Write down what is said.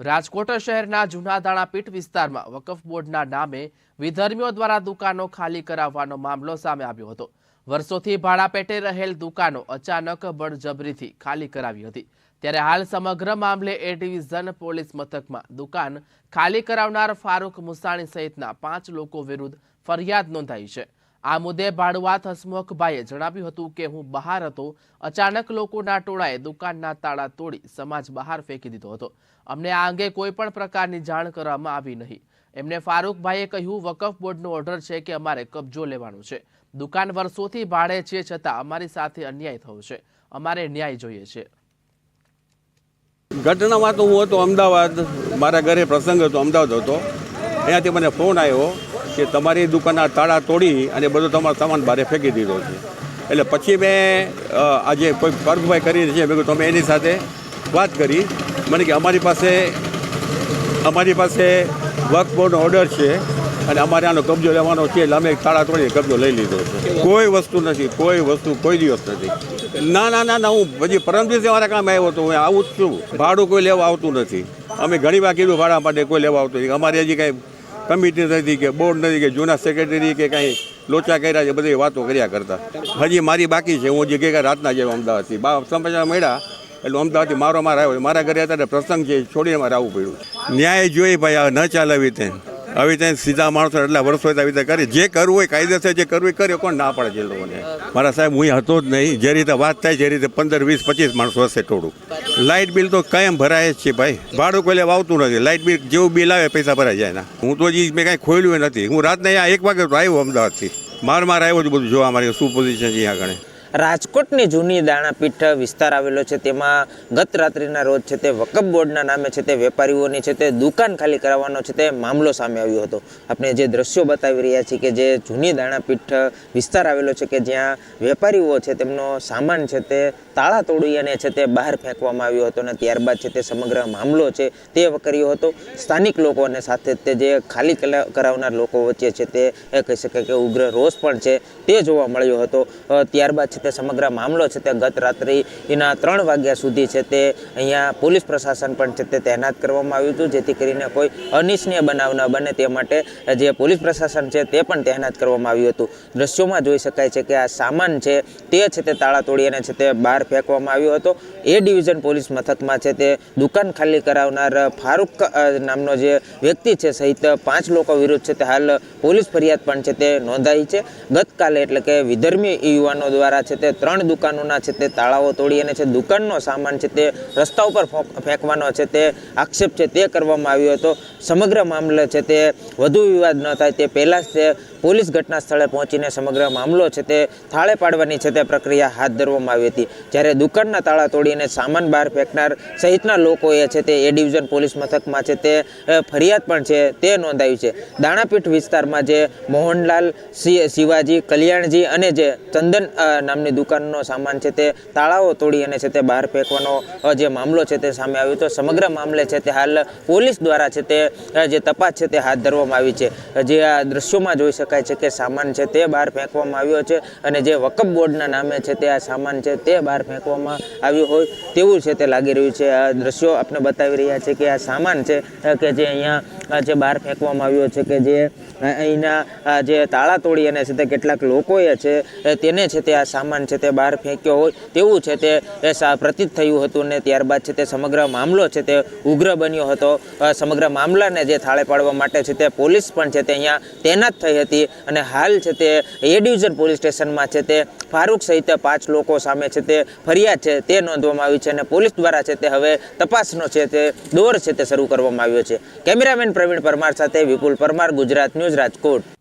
રાજકોટ શહેરના જૂના દાણાપીઠ વિસ્તારમાં વકફ બોર્ડના નામે વિધર્મીઓ દ્વારા દુકાનો ખાલી કરાવવાનો મામલો સામે આવ્યો હતો. વર્ષોથી ભાડા પેટે રહેલ દુકાનો અચાનક બળજબરીથી ખાલી કરાવી હતી. ત્યારે હાલ સમગ્ર મામલે એ ડિવિઝન પોલીસ મથકમાં દુકાન ખાલી કરાવનાર ફારૂક મુસાણી સહિતના પાંચ લોકો વિરુદ્ધ ફરિયાદ નોંધાઈ છે. આ મુદ્દે ભાડુઆત હસમુખભાઈએ જણાવ્યું હતું કે હું બહાર હતો. અચાનક લોકોના ટોળાએ દુકાનના તાળા તોડી સમાજ બહાર ફેંકી દીધો હતો. અમને આ અંગે કોઈ પણ પ્રકારની જાણ કરવામાં આવી નહીં. એમને ફારૂકભાઈએ કહ્યું, વકફ બોર્ડનો ઓર્ડર છે કે અમારે કબજો લેવાનો છે. દુકાન વર્ષોથી ભાડે છે છતાં અમારી સાથે અન્યાય થયો છે. અમારે ન્યાય જોઈએ છે. ઘટનામાં તો હું હતો અમદાવાદ. મારા ઘરે પ્રસંગ હતો, અમદાવાદ હતો. અહીંયાથી મને ફોન આવ્યો. કે તમારી દુકાનના તાળા તોડી અને બધો તમારો સામાન બહાર ફેંકી દીધો છે. એટલે પછી મેં આજે કોઈ પર્ગભાઈ કરીને છે, મેં તમે એની સાથે વાત કરી. મને કે, અમારી પાસે અમારી પાસે વર્ક બોર્ડનો ઓર્ડર છે અને અમારે આનો કબજો લેવાનો છે, એટલે અમે તાળા તોડીને કબજો લઈ લીધો છે. કોઈ વસ્તુ નથી, કોઈ વસ્તુ, કોઈ દિવસ નથી. ના ના ના ના, હું પછી પરમ દિવસે મારા કામ આવ્યો હતો હું આવું જ છું. ભાડું કોઈ લેવા આવતું નથી. અમે ઘણી વાર કીધું, ભાડા માટે કોઈ લેવા આવતું નથી. અમારે હજી કાંઈ કમિટી નથી કે બોર્ડ નથી કે જૂના સેક્રેટરી કે કાંઈ લોચા કર્યા છે, બધી વાતો કર્યા કરતા. હજી મારી બાકી છે, હું હજી ગઈકાલ રાતના જેવો અમદાવાદથી. બા, સમાચાર મળ્યા, એટલે અમદાવાદથી મારો મારા આવ્યો. મારા ઘરે અત્યારે પ્રસંગ છે, છોડીને મારે આવવું પડ્યું. ન્યાય જોઈ ભાઈ, આ ન ચાલવી રીતે આવી રીતે સીધા માણસો એટલા વર્ષો આવી રીતે કરી. જે કરવું હોય, કાયદેસર જે કરવું કરે કોણ ના પડે જે લોકોને? મારા સાહેબ, હું હતો જ નહીં. જે રીતે વાત થાય, જે રીતે પંદર, વીસ, પચીસ માણસો હશે ટોળું. લાઇટ બિલ તો કાયમ ભરાય જ છે ભાઈ. ભાડું કોઈ આવતું નથી. લાઇટ બિલ, જેવું બિલ આવે, પૈસા ભરાઈ જાય હું તો હજી મેં કાંઈ ખોલ્યું નથી. હું રાતના અહીંયા એક વાગે આવ્યો અમદાવાદથી. માર માર આવ્યો છું બધું જોવા મારી શું પોઝિશન છે અહીંયા આગળ. રાજકોટની જૂની દાણાપીઠ વિસ્તાર આવેલો છે તેમાં ગત રાત્રિના રોજ છે તે વકફ બોર્ડના નામે છે તે વેપારીઓની છે તે દુકાન ખાલી કરાવવાનો છે તે મામલો સામે આવ્યો હતો આપણે જે દ્રશ્યો બતાવી રહ્યા છીએ કે જે જૂની દાણાપીઠ વિસ્તાર આવેલો છે કે જ્યાં વેપારીઓ છે તેમનો સામાન છે તે તાળા તોડી અને છે તે બહાર ફેંકવામાં આવ્યો હતો અને ત્યારબાદ છે તે સમગ્ર મામલો છે તે કર્યો હતો સ્થાનિક લોકો અને સાથે તે જે ખાલી કરાવનાર લોકો વચ્ચે છે તે કહી શકાય કે ઉગ્ર રોષ પણ છે તે જોવા મળ્યો હતો ત્યારબાદ છે તે સમગ્ર મામલો છે તે ગત રાત્રિના ત્રણ વાગ્યા સુધી છે તે અહીંયા પોલીસ પ્રશાસન પણ છે તે તૈનાત કરવામાં આવ્યું હતું જેથી કરીને કોઈ અનિચ્છનીય બનાવ ન બને તે માટે જે પોલીસ પ્રશાસન છે તે પણ તૈનાત કરવામાં આવ્યું હતું દ્રશ્યોમાં જોઈ શકાય છે કે આ સામાન છે તે છે તે તાળા તોડી અને છે તે બહાર ફેંકવામાં આવ્યો હતો એ ડિવિઝન પોલીસ મથકમાં છે તે દુકાન ખાલી કરાવનાર ફારૂક નામનો જે વ્યક્તિ છે સહિત પાંચ લોકો વિરુદ્ધ છે તે હાલ પોલીસ ફરિયાદ પણ છે તે નોંધાઈ છે ગતકાલે એટલે કે વિધર્મી યુવાનો દ્વારા છે તે ત્રણ દુકાનોના છે તે તાળાઓ તોડી અને છે દુકાનનો સામાન છે તે રસ્તા ઉપર ફોક- ફેંકવાનો છે તે આક્ષેપ છે તે કરવામાં આવ્યો હતો. સમગ્ર મામલે છે તે વધુ વિવાદ ન થાય તે પહેલાં જ તે પોલીસ ઘટના સ્થળે પહોંચીને સમગ્ર મામલો છે તે થાળે પાડવાની છે તે પ્રક્રિયા હાથ ધરવામાં આવી હતી. જ્યારે દુકાનના તાળા તોડીને સામાન બહાર ફેંકનાર સહિતના લોકોએ છે તે એ ડિવિઝન પોલીસ મથકમાં છે તે ફરિયાદ પણ છે તે નોંધાવી છે. દાણાપીઠ વિસ્તારમાં જે મોહનલાલ શિવાજી, કલ્યાણજી અને જે ચંદન નામની દુકાનનો સામાન છે તે તાળાઓ તોડી અને છે તે બહાર ફેંકવાનો જે મામલો છે તે સામે આવ્યો તો સમગ્ર મામલે છે તે હાલ પોલીસ દ્વારા છે તે જે તપાસ છે તે હાથ ધરવામાં આવી છે. જે આ દ્રશ્યોમાં જોઈ શકાય છે કે સામાન છે તે બહાર ફેંકવામાં આવ્યો છે અને જે વકફ બોર્ડના નામે છે તે આ સામાન છે તે બહાર ફેંકવામાં આવ્યું હોય તેવું છે તે લાગી રહ્યું છે. આ દ્રશ્યો આપણે બતાવી રહ્યા છે કે આ સામાન છે, કે જે અહીંયા જે બહાર ફેંકવામાં આવ્યો છે કે જે અહીંના જે તાળા તોડી અને છે તે કેટલાક લોકોએ છે તેને છે તે આ સામાન છે તે બહાર ફેંક્યો હોય તેવું છે તે પ્રતીત થયું હતું ને ત્યારબાદ છે તે સમગ્ર મામલો છે તે ઉગ્ર બન્યો હતો સમગ્ર મામલાને જે થાળે પાડવા માટે છે તે પોલીસ પણ છે તે અહીંયા તૈનાત થઈ હતી અને હાલ છે તે એ ડિવિઝન પોલીસ સ્ટેશનમાં છે તે ફારૂક સહિત પાંચ લોકો સામે છે તે ફરિયાદ છે તે નોંધવામાં આવી છે અને પોલીસ દ્વારા છે તે હવે તપાસનો છે તે દોર છે તે શરૂ કરવામાં આવ્યો છે કેમેરામેન પ્રવીણ પરમાર સાથે વિપુલ પરમાર ગુજરાત ન્યૂઝ રાજકોટ.